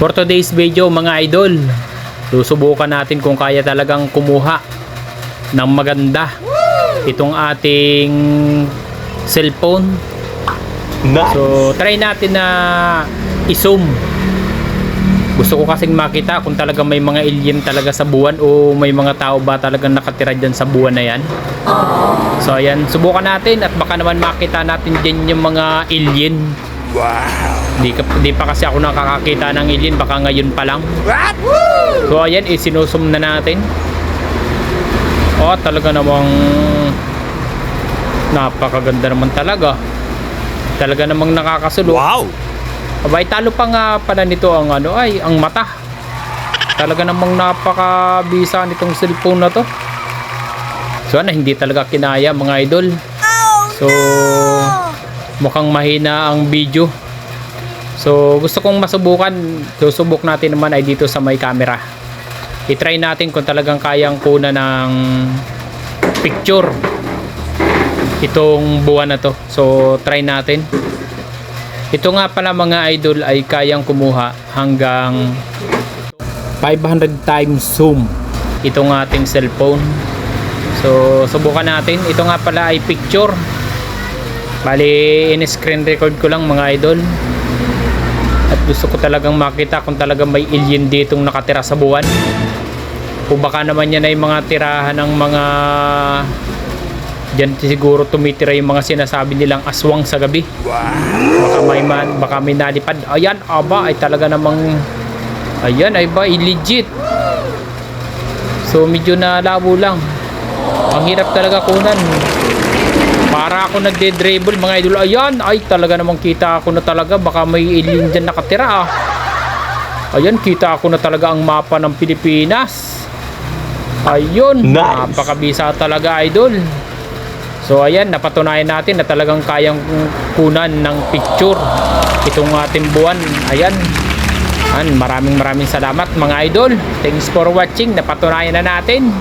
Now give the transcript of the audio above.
For today's video mga idol, susubukan natin kung kaya talagang kumuha ng maganda itong ating cellphone. Nice. So try natin na i-zoom. Gusto ko kasing makita kung talaga may mga alien talaga sa buwan o may mga tao ba talagang nakatira dyan sa buwan na yan. So ayan, subukan natin at baka naman makita natin dyan yung mga alien. Di, ka, di pa kasi ako nakakakita ng alien, baka ngayon pa lang. So ayan, isinusum na natin. Oh, talaga namang napakaganda naman talaga. Talaga namang nakakasulok. Wow. Abay, talo pa nga pala nito ang ano ay, ang mata. Talaga namang napakabisa nitong cellphone na to. So ano, hindi talaga kinaya mga idol. So, mukhang mahina ang video. So, gusto kong masubukan. Susubok natin naman ay dito sa may camera. I-try natin kung talagang kayang kuna ng picture itong buwan na to. So, try natin. Ito nga pala mga idol ay kayang kumuha hanggang 500 times zoom itong ating cellphone. So, subukan natin. Ito nga pala ay picture. Bali, in-screen record ko lang mga idol. At gusto ko talagang makita kung talagang may alien ditong nakatira sa buwan. O baka naman yan ay mga tirahan ng mga Diyan siguro tumitira yung mga sinasabi nilang aswang sa gabi. Baka may man, baka may nalipad. Ayan, aba, ay talaga namang Ayan, ay ba, legit. So, medyo nalabo lang. Ang hirap talaga kunan. Para ako nagde-dribble mga idol. Ayan, ay talaga namang kita ako na talaga. Baka may alien dyan nakatira ah. Ayan, kita ako na talaga ang mapa ng Pilipinas. Ayun, Nice. napakabisa talaga idol. So ayan, napatunayan natin na talagang kayang kunan ng picture itong ating buwan. Ayan. Ayan, maraming maraming salamat mga idol. Thanks for watching. Napatunayan na natin.